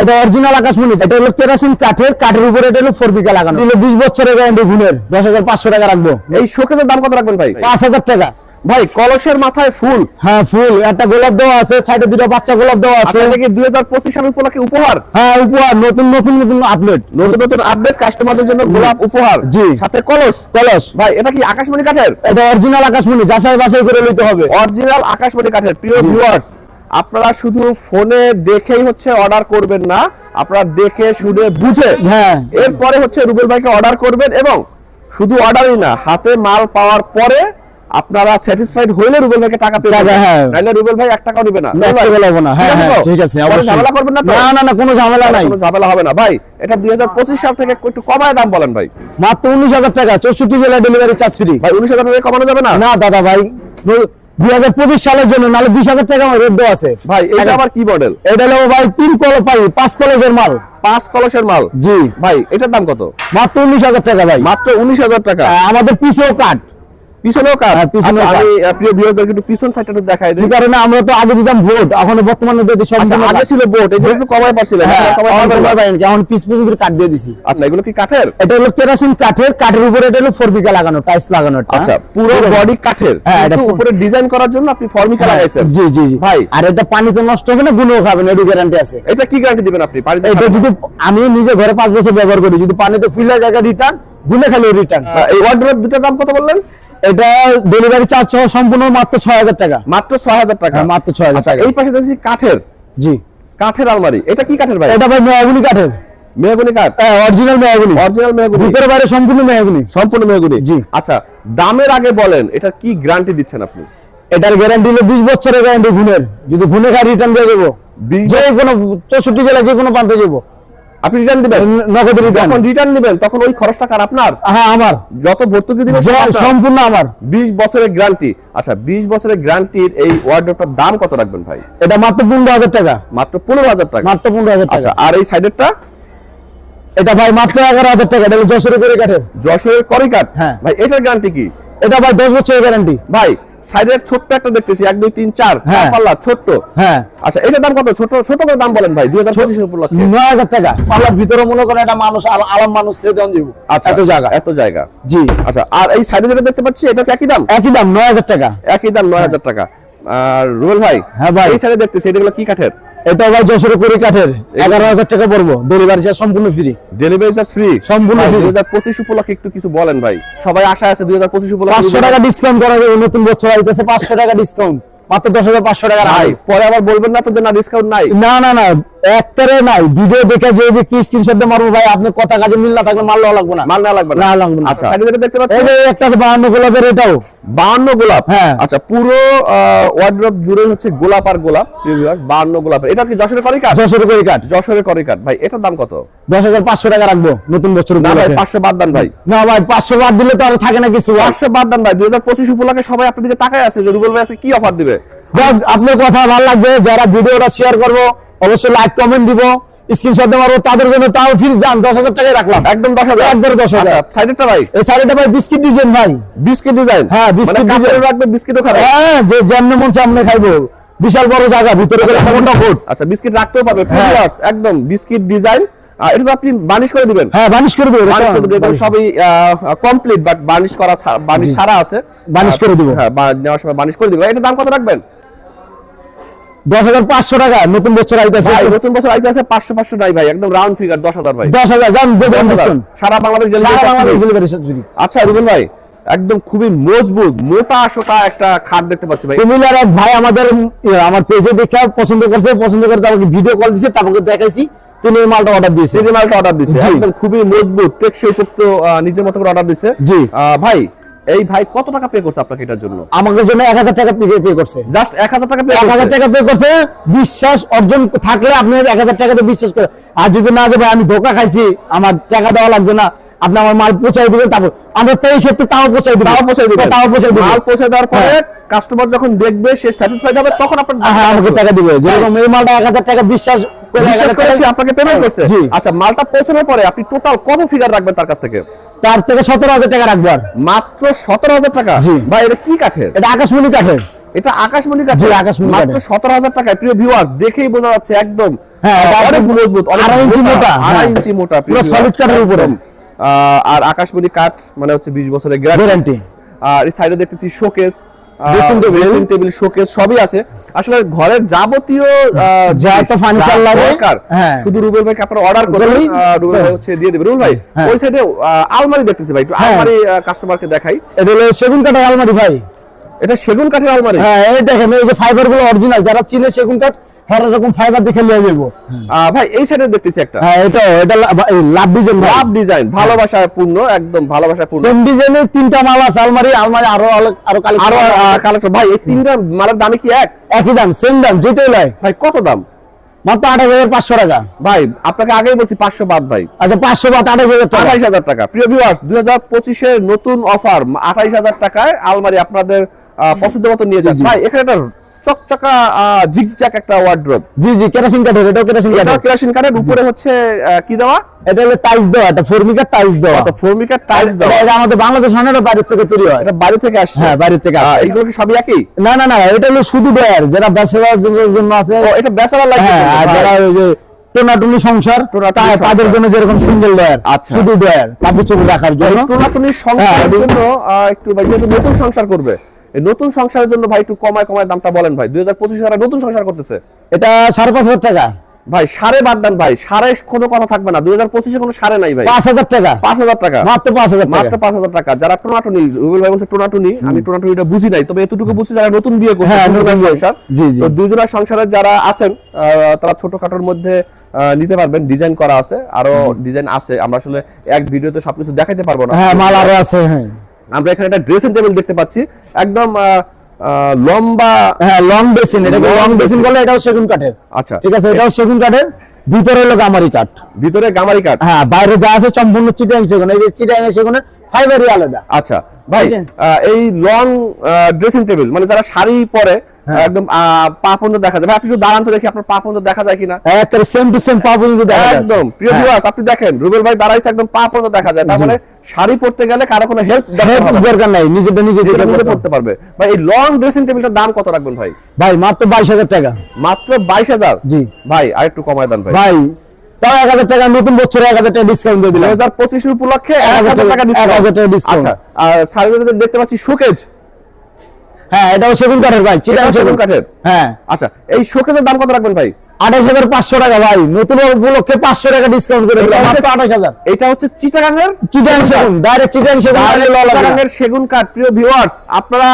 এটা অরিজিনাল আকাশমণি এটা হলো কেরাসিন কাঠের কাঠের উপরে এটা হলো লাগানো। হলো বিশ বছরের গ্যারান্টি গুণের। দশ হাজার পাঁচশো টাকা রাখব। এই শোকেসের দাম কত রাখবেন ভাই? পাঁচ হাজার টাকা। ভাই কলসের মাথায় ফুল। হ্যাঁ ফুল। একটা গোলাপ দেওয়া আছে সাইডে দুটো বাচ্চা গোলাপ দেওয়া আছে। আচ্ছা কি দুই হাজার পঁচিশ সাল উপলক্ষে উপহার? হ্যাঁ উপহার। নতুন নতুন নতুন আপডেট নতুন নতুন আপডেট কাস্টমারদের জন্য গোলাপ উপহার। জি। সাথে কলস। কলস। ভাই এটা কি আকাশমণি কাঠের? এটা অরিজিনাল আকাশমণি। যাচাই বাছাই করে নিতে হবে। অরিজিনাল আকাশমণি কাঠের প্রিয় ভিউয়ার্স আপনারা শুধু ফোনে দেখেই হচ্ছে অর্ডার করবেন না আপনারা দেখে শুনে বুঝে হ্যাঁ। এরপরে হচ্ছে রুবেল ভাইকে অর্ডার করবেন এবং শুধু অর্ডারই না হাতে মাল পাওয়ার পরে আপনারা স্যাটিসফাইড হইলে রুবেল ভাইকে টাকা পেয়ে যাবেন। হ্যাঁ। নাহলে রুবেল ভাই এক টাকাও নিবে না। না হ্যাঁ ঠিক আছে হ্যাঁ অবশ্যই। ঝামেলা করবেন না তো? না না না কোনো ঝামেলা নাই। কোনো ঝামেলা হবে না। ভাই এটা দুই হাজার পঁচিশ সাল থেকে একটু কমায় দাম বলেন ভাই। মাত্র উনিশ হাজার টাকা চৌষট্টি জেলা ডেলিভারি চার্জ ফ্রি ভাই উনিশ হাজার টাকা কমানো যাবে না? না দাদা ভাই দুই হাজার পঁচিশ সালের জন্য নাহলে বিশ হাজার টাকা আমার রেট দেওয়া আছে। ভাই এটা আবার কি মডেল এটা হলো ভাই তিন কল পাই পাঁচ কলেজের মাল। পাঁচ কলসের মাল? জি। ভাই এটার দাম কত? মাত্র উনিশ হাজার টাকা ভাই। মাত্র উনিশ হাজার টাকা। আমাদের পিছেও কাঠ। পিছনেও কাজ হ্যাঁ, আচ্ছা। আমি প্রিয় ভিউয়ারদেরকে একটু পিছন সাইডটা একটু দেখাই দিই। কারণে আমরা তো আগে দিতাম ভোট এখন বর্তমানে দিতে সব আচ্ছা আগে ছিল বোট এই যে একটু কমায় পাচ্ছিলেন হ্যাঁ, কমায় এখন পারবেন না। কমায় পাইনি, এখন পিস পর্যন্ত কাঠ দিয়ে দিছি। আচ্ছা এগুলো কি কাঠের? এটা হলো কেরাসিন কাঠের কাঠের উপরে এটা হলো ফোর লাগানো টাইলস লাগানো আচ্ছা পুরো বডি কাঠের হ্যাঁ, এটা উপরে ডিজাইন করার জন্য আপনি ফর্মিকা লাগাইছেন। জি জি জি। ভাই। আর এটা পানিতে নষ্ট হবে না গুণও খাবে না এটু গ্যারান্টি আছে। এটা কি গ্যারান্টি দিবেন আপনি? পানিতে এটা যদি আমি নিজে ঘরে পাঁচ বছর ব্যবহার করি যদি পানিতে ফুলে জায়গা রিটার্ন গুনে খালি রিটার্ন আহ, এই দুটোর দাম কত বললেন? এটা ডেলিভারি চার্জ সহ সম্পূর্ণ মাত্র ছয় হাজার টাকা। মাত্র ছয় হাজার টাকা। হ্যাঁ, মাত্র 6,000 আচ্ছা, টাকা। এই পাশে দেখছি কাঠের। জি। কাঠের আলমারি। এটা কি কাঠের ভাই? এটা ভাই মেয়াগুনি কাঠের। মেহগুনি কাঠ? হ্যাঁ অরিজিনাল মেয়াগুনি। অরিজিনাল মেহগুনি ভিতরে বাইরে সম্পূর্ণ মেয়াগুনি। সম্পূর্ণ মেহগুনি জি। আচ্ছা দামের আগে বলেন এটা কি গ্যারান্টি দিচ্ছেন আপনি? এটার গ্যারান্টি হলো বিশ বছরের গ্যারান্টি গুণের। যদি গুনে খাই রিটার্ন দিয়ে দেবো 20 যে কোনো চৌষট্টি জেলায় যে কোনো প্রান্তে যাব। আপনি রিটার্ন দিবেন। নগদ যখন রিটার্ন নেবেন তখন ওই খরচটা কার? আপনার? হ্যাঁ আমার। যত ভর্তুকি দিবেন সম্পূর্ণ আমার। 20 বছরের গ্যারান্টি আচ্ছা 20 বছরের গ্যারান্টির এই ওয়ার্ডরোবটার দাম কত রাখবেন ভাই? এটা মাত্র পনেরো হাজার টাকা। মাত্র 15000 টাকা। মাত্র পনেরো হাজার আচ্ছা টাকা আর এই সাইডেরটা এটা ভাই মাত্র এগারো হাজার টাকা। এটা হলো যশোরে করে কাঠের যশোরের করিকাট হ্যাঁ। ভাই এটার গ্যারান্টি কি? এটা ভাই দশ বছরের গ্যারান্টি ভাই সাইডের ছোট্ট একটা দেখতেছি এক দুই তিন চার হ্যাঁ। পাল্লা ছোট্ট। হ্যাঁ। আচ্ছা এটার দাম কত? ছোট ছোট করে দাম বলেন ভাই দুই হাজার পঁচিশ উপলক্ষে। নয় হাজার টাকা। পাল্লার ভিতরে মনে করেন একটা মানুষ আল- আলাম মানুষ আচ্ছা এত জায়গা। এত জায়গা। জি। আচ্ছা আর এই সাইডে যেটা দেখতে পাচ্ছি এটা একই দাম? একই দাম নয় হাজার টাকা। একই দাম নয় হাজার টাকা। আর রুবেল ভাই হ্যাঁ ভাই। এই সাইডে দেখতেছি এগুলো কি কাঠের? এটা আবার যশোরে করে কাঠের। এগারো হাজার টাকা পড়ব। ডেলিভারি চার্জ সম্পূর্ণ ফ্রি ডেলিভারি চার্জ ফ্রি সম্পূর্ণ ফ্রি দুই হাজার পঁচিশ উপলক্ষে একটু কিছু বলেন ভাই। সবাই আশা আছে দুই হাজার পঁচিশ উপলক্ষে পাঁচশো টাকা ডিসকাউন্ট করা যাবে নতুন বছর আইতেছে পাঁচশো টাকা ডিসকাউন্ট মাত্র দশ হাজার পাঁচশো টাকা পরে আবার বলবেন না তো যে না ডিসকাউন্ট নাই। না না না। একটারে নাই। ভিডিও দেখে যে ব্যক্তি স্ক্রিনশট দিয়ে মারবো ভাই আপনি কথা কাজে মিল না থাকলে মারলেও লাগবে না। লাগবে না? লাগবে না। আচ্ছা সাইডে দেখতে পাচ্ছি এই যে একটা আছে বাহান্ন গোলাপের এটাও। বাহান্ন গোলাপ? হ্যাঁ। আচ্ছা পুরো ওয়ার্ড্রপ জুড়ে হচ্ছে গোলাপ আর গোলাপ প্রিভিয়াস বাহান্ন গোলাপ এটা কি যশোরের করি কাঠ? যশোরে করে যশোরের করি কাঠ। ভাই এটার দাম কত? দশ হাজার পাঁচশো টাকা রাখব নতুন বছর না ভাই উপলক্ষে। পাঁচশো বাদ দেন ভাই। না ভাই পাঁচশো বাদ দিলে তো আর থাকে না কিছু। পাঁচশো বাদ দেন ভাই। দুই হাজার পঁচিশ উপলক্ষে সবাই আপনার দিকে তাকায় আছে যদি বলবে আছে কি অফার দিবে? যাক আপনার কথা ভালো লাগছে। যারা ভিডিওটা শেয়ার করব অবশ্যই লাইক কমেন্ট দিব। স্ক্রিনশট তাদের জন্য তাও ফির যান দশ হাজার টাকায় রাখলাম। একদম দশ হাজার। একবারে 10,000 সাইডেরটা ভাই? এই ভাই বিস্কিট ডিজাইন ভাই। বিস্কিট ডিজাইন হ্যাঁ, biscuit design। রাখবে বিস্কিটও খাবে হ্যাঁ যে যেমন মন সামনে খাইবো। বিশাল বড় জায়গা ভিতরে মোটা ফুট আচ্ছা বিস্কিট রাখতেও পারবে হ্যাঁ। একদম বিস্কিট ডিজাইন এটা আপনি বানিশ করে দিবেন। হ্যাঁ বানিশ করে দেবো বানিশ করে দিবেন সবই কমপ্লিট বাট বানিশ করা বানিশ ছাড়া আছে। বানিশ করে দিব। হ্যাঁ নেওয়ার সময় বানিশ করে দিব। এটার দাম কত রাখবেন? দশ হাজার পাঁচশো টাকা নতুন বছর আইতেছে। ভাই নতুন বছর আইতে পাঁচশো পাঁচশো নাই ভাই একদম রাউন্ড ফিগার দশ হাজার ভাই। দশ হাজার যান দেবেন 10,000 ডিসকাউন্ট সারা বাংলাদেশ delivery সারা বাংলাদেশ করতে হবে। ডেলিভারি চার্জ ফ্রি আচ্ছা রুবেল ভাই একদম খুবই মজবুত মোটা সোটা একটা খাট দেখতে পাচ্ছি ভাই। কুমিল্লার এক ভাই আমাদের আমার পেজে দেখে পছন্দ করছে পছন্দ করে ভিডিও কল দিছে তারপরে দেখাইছি তিনি মালটা অর্ডার দিয়েছে। মালটা অর্ডার। একদম খুবই মজবুত টেকসই পোক্ত নিজের মতো করে অর্ডার দিছে জি। ভাই এই ভাই কত টাকা পে করছে আপনাকে এটার জন্য? আমাদের জন্য এক হাজার টাকা পে করছে। জাস্ট এক হাজার টাকা পে এক হাজার টাকা পে করছে বিশ্বাস অর্জন থাকলে আপনি এক হাজার টাকাতে বিশ্বাস করে আর যদি না যে ভাই আমি ধোকা খাইছি আমার টাকা দেওয়া লাগবে না। আপনি আমার মাল পৌঁছাই দিবেন তারপর আমরা তো এই ক্ষেত্রে তাও পৌঁছাই দিব তাও পৌঁছে দিবেন। তাও পৌঁছাই দিব মাল পৌঁছে দেওয়ার পরে হ্যাঁ। কাস্টমার যখন দেখবে সে স্যাটিসফাইড হবে তখন আপনার হ্যাঁ আমাকে টাকা দিবে। যেরকম এই মালটা এক হাজার টাকা বিশ্বাস করে বিশ্বাস করে আপনাকে পেমেন্ট করছে? আচ্ছা মালটা পৌঁছানোর পরে আপনি টোটাল কত ফিগার রাখবেন তার কাছ থেকে? তার থেকে সতেরো হাজার টাকা রাখব আর। মাত্র সতেরো হাজার টাকা? জি। ভাই এটা কি কাঠের? এটা আকাশমণি কাঠের। এটা আকাশমণি কাঠ জি, আকাশমণি মাত্র সতেরো হাজার টাকায়। প্রিয় ভিউয়ার্স দেখেই বোঝা যাচ্ছে একদম হ্যাঁ, অনেক মজবুত আড়াই ইঞ্চি মোটা, আড়াই হ্যাঁ। ইঞ্চি মোটা পুরো সলিড কাঠের উপরে। আর আকাশমণি কাঠ মানে হচ্ছে বিশ বছরের গ্যারান্টি আর এই সাইডে দেখতেছি showcase Dressing table dressing table showcase সবই আছে আসলে ঘরের যাবতীয় যা তো ফার্নিচার লাগে, হ্যাঁ। শুধু রুবেল ভাইকে আপনারা অর্ডার রুবেল ভাই হ্যাঁ। হচ্ছে দিয়ে দেবে রুবেল ভাই হ্যাঁ। ওই সাইডে আলমারি দেখতেছি ভাই একটু। আলমারি কাস্টমারকে দেখাই এটা হলো সেগুন কাঠের আলমারি ভাই এটা সেগুন কাঠের আলমারি হ্যাঁ এই দেখেন এই যে ফাইবারগুলো অরিজিনাল যারা চিনে সেগুন কাঠ এরকম ফাইবার দেখে নিয়ে যাব ভাই এই সাইডে দেখতেছি একটা। হ্যাঁ এটা এটা লাভ ডিজাইন লাভ ডিজাইন ভালোবাসা পূর্ণ একদম ভালোবাসা পূর্ণ সেম ডিজাইনের তিনটা মাল আছে আলমারি আলমারি আরও আরও আরও কালেকশন কালেকশন ভাই এই তিনটা মালের দামে কি এক? একই দাম সেম দাম যেটাই লাই ভাই কত দাম? মাত্র আঠাশ হাজার পাঁচশো টাকা। ভাই আপনাকে আগেই বলছি পাঁচশো বাদ ভাই। আচ্ছা পাঁচশো বা আঠাশ হাজার আঠাইশ হাজার টাকা। প্রিয় ভিউয়ার্স দুই হাজার পঁচিশের নতুন অফার আঠাইশ হাজার টাকায় আলমারি আপনাদের পছন্দ মতো নিয়ে যাচ্ছে। ভাই এখানে একটা চকচকা জিগজাক একটা ওয়ার্ড্রোব জি জি কেরাসিন কাঠের এটাও কেরাসিন কাঠের। কেরাসিন কাঠের উপরে হচ্ছে কি দেওয়া? এটা হলো টাইলস দেওয়া এটা ফর্মিকার টাইলস দেওয়া। আচ্ছা ফর্মিকার টাইলস দেওয়া। এটা আমাদের বাংলাদেশ থেকে তৈরি হয়। এটা বাইরে থেকে আসছে? হ্যাঁ থেকে আসে এগুলো কি সবই একই? না না না এটা হলো শুধু ডয়ার যারা ব্যবসার জন্য আছে। ও এটা বেচারা লাগে হ্যাঁ যারা ওই যে টোনাটুনি সংসার টোনাটুনি তাদের জন্য যেরকম সিঙ্গেল ডয়ার আচ্ছা। শুধু ডয়ার কাপড় চোপড় রাখার জন্য। নতুন সংসারের হ্যাঁ। জন্য একটু নতুন সংসার করবে নতুন সংসারের জন্য ভাই একটু কমায় কমায় দামটা বলেন ভাই। দুই হাজার পঁচিশ নতুন সংসার করতেছে। এটা সাড়ে পাঁচ হাজার টাকা। ভাই সাড়ে বাদ দেন ভাই সাড়ে কোনো কথা থাকবে না। দুই হাজার পঁচিশে কোনো সাড়ে নাই ভাই। পাঁচ হাজার টাকা। পাঁচ হাজার টাকা। মাত্র পাঁচ হাজার মাত্র পাঁচ হাজার টাকা। যারা টোনাটুনি রুবেল ভাই বলছে টোনাটুনি আমি টোনাটুনিটা বুঝি নাই তবে এতটুকু বুঝছি যারা নতুন বিয়ে করছে হ্যাঁ, সংসার। জি, জি। দুজনের সংসারে যারা আছেন তারা ছোটখাটোর মধ্যে নিতে পারবেন ডিজাইন করা আছে আরও ডিজাইন আছে। আমরা আসলে এক ভিডিওতে সবকিছু দেখাতে পারব না। হ্যাঁ মাল আরও আছে হ্যাঁ। আমরা এখানে একটা ড্রেসিং টেবিল দেখতে পাচ্ছি। একদম আহ, আহ, লম্বা হ্যাঁ লং বেসিন এটাকে লং বেসিন বলে এটাও সেগুন কাঠের। আচ্ছা। ঠিক আছে এটাও সেগুন কাঠের। ভিতরে হলো গামারি কাঠ। ভিতরে গামারি কাঠ। হ্যাঁ বাইরে যা আছে সম্পূর্ণ চিটাং সেগুন। এই যে চিটাং সেগুনের ফাইবারই আলাদা। আচ্ছা ভাই এই লং ড্রেসিং টেবিল মানে যারা শাড়ি পরে হ্যাঁ। একদম পা পর্যন্ত দেখা যায়। ভাই আপনি একটু দাঁড়ান তো দেখি আপনার পা পর্যন্ত দেখা যায় কিনা। একেবারে সেম টু সেম পাবো কিন্তু দেখা যাচ্ছে। একদম প্রিয় হ্যাঁ। ভিউয়ার্স আপনি দেখেন রুবেল ভাই দাঁড়াইছে একদম পা পর্যন্ত দেখা যায়। জি। মানে শাড়ি পরতে গেলে কারও কোনো হেল্প দরকার নাই নিজেটা নিজে নিজে পড়তে পড়তে পারবে। ভাই এই লং ড্রেসিং টেবিলটার দাম কত রাখবেন ভাই? ভাই মাত্র বাইশ হাজার টাকা। মাত্র বাইশ হাজার? জি। ভাই আর একটু কমায় দেন ভাই। ভাই তাও এক হাজার টাকা নতুন বছরে এক হাজার টাকা ডিসকাউন্ট দিয়ে দিলাম। হাজার পঁচিশ উপলক্ষে এক হাজার টাকা ডিসকাউন্ট। আচ্ছা আর সার্ভিসে দেখতে পাচ্ছি শোকেজ হ্যাঁ এটাও সেগুন কাঠের ভাই সেগুন কাঠের? হ্যাঁ। আচ্ছা এই শোকেজের দাম কত রাখবেন ভাই? আঠাশ হাজার পাঁচশো টাকা ভাই। নতুন উপলক্ষে পাঁচশো টাকা ডিসকাউন্ট করে দিলাম। আঠাশ হাজার। এটা হচ্ছে চিটাগাঙ্গের চিটাং সেগুন ডাইরেক্ট চিটাং সেগুন সেগুন কাঠ প্রিয় ভিউয়ার্স আপনারা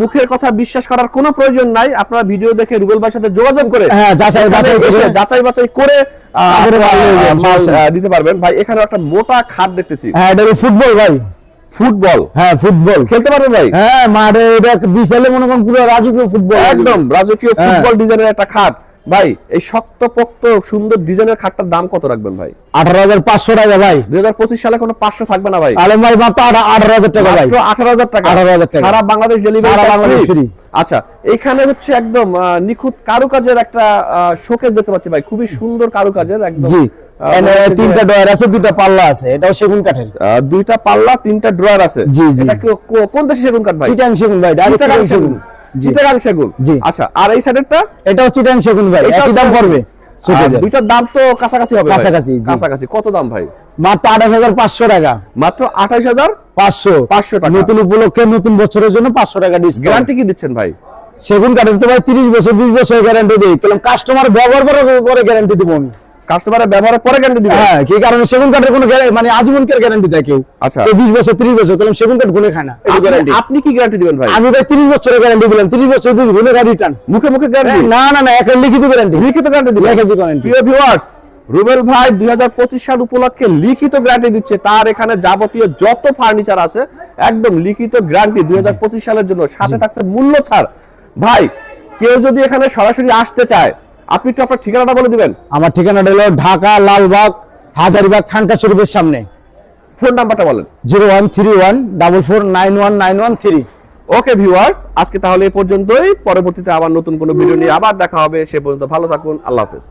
মুখের কথা বিশ্বাস করার কোনো প্রয়োজন নাই। আপনারা ভিডিও দেখে রুবেল ভাইয়ের সাথে যোগাযোগ করে হ্যাঁ, যাচাই বাছাই করে। যাচাই বাছাই করে দিতে পারবেন। ভাই এখানে একটা মোটা খাট দেখতেছি। হ্যাঁ এটা ফুটবল ভাই। ফুটবল? হ্যাঁ ফুটবল। খেলতে পারবেন ভাই? হ্যাঁ মাঠে এটা বিশালে মনে করেন পুরো রাজকীয় ফুটবল। একদম রাজকীয় হ্যাঁ। ফুটবল ডিজাইনের একটা খাট। ভাই এই শক্তপোক্ত সুন্দর ডিজাইনের খাটটার দাম কত রাখবেন ভাই? আঠারো হাজার পাঁচশো টাকা ভাই। দুই সালে কোনো পাঁচশো থাকবে না ভাই। আলম ভাই মাত্র আঠা- আঠারো হাজার টাকা ভাই। মাত্র 18,000 টাকা। 18,000 টাকা। সারা বাংলাদেশ ডেলিভারি সারা বাংলাদেশ ফ্রি আচ্ছা এখানে হচ্ছে একদম নিখুঁত কারুকাজের একটা শোকেস দেখতে পাচ্ছি ভাই। খুবই সুন্দর কারুকাজের একদম তিনটা ডয়ার আছে দুইটা পাল্লা আছে। এটাও সেগুন কাঠের। দুইটা পাল্লা তিনটা ড্রয়ার আছে। জি, জি। এটা কোন দেশে সেগুন কাঠ ভাই? সেগুন ভাই সেগুন। চিটাগাং সেগুন? জি। আচ্ছা আর এই সাইডেরটা এটাও চিটাং সেগুন ভাই একই দাম পড়বে দুইটার দাম তো কাছাকাছি হবে কাছাকাছি, কাছাকাছি। কত দাম ভাই? মাত্র আঠাশ হাজার পাঁচশো টাকা। মাত্র আঠাইশ হাজার পাঁচশো। 500 টাকা। নতুন উপলক্ষে নতুন বছরের জন্য পাঁচশো টাকা ডিসকাউন্ট গ্যারান্টি কি দিচ্ছেন ভাই? সেগুন কাঠের তো ভাই তিরিশ বছর বিশ বছর গ্যারান্টি দিই। কাস্টমার ব্যবহার করে গ্যারান্টি দিব আমি। কাস্টমারের ব্যবহারের পরে গ্যারান্টি দিবেন হ্যাঁ কি কারণে? সেগুন কাঠের কোনো মানে আজীবনকার গ্যারান্টি দেয় কেউ। আচ্ছা। বছর তিরিশ বছর তাহলে সেগুন কাঠ গুনে খায় না। আপনি- গ্যারান্টি আপনি কি গ্যারান্টি দিবেন ভাই? আমি ভাই তিরিশ বছরের গ্যারান্টি দিলাম। তিরিশ বছর গুনে মুখে মুখে গ্যারান্টি না না না একটা লিখিত গ্যারান্টি লিখিত গ্যারান্টি দিবেন? লিখিত গ্যারান্টি প্রিয় ভিউয়ার্স রুবেল ভাই দুই হাজার পঁচিশ সাল উপলক্ষে লিখিত গ্যারান্টি দিচ্ছে। তার এখানে যাবতীয় যত ফার্নিচার আছে একদম লিখিত গ্যারান্টি দুই হাজার পঁচিশ সালের জন্য। সাথে থাকছে মূল্য ছাড়। ভাই কেউ যদি এখানে সরাসরি আসতে চায় আপনি একটু আপনার ঠিকানাটা বলে দিবেন? আমার ঠিকানাটা হলো ঢাকা লালবাগ হাজারিবাগ খানকা শরীফের সামনে। ফোন নাম্বারটা বলেন। Zero one three one double four nine one nine one three. Okay viewers আজকে তাহলে এই পর্যন্তই। পরবর্তীতে আবার নতুন কোনো ভিডিও নিয়ে আবার দেখা হবে। সে পর্যন্ত ভালো থাকুন। আল্লাহ হাফেজ।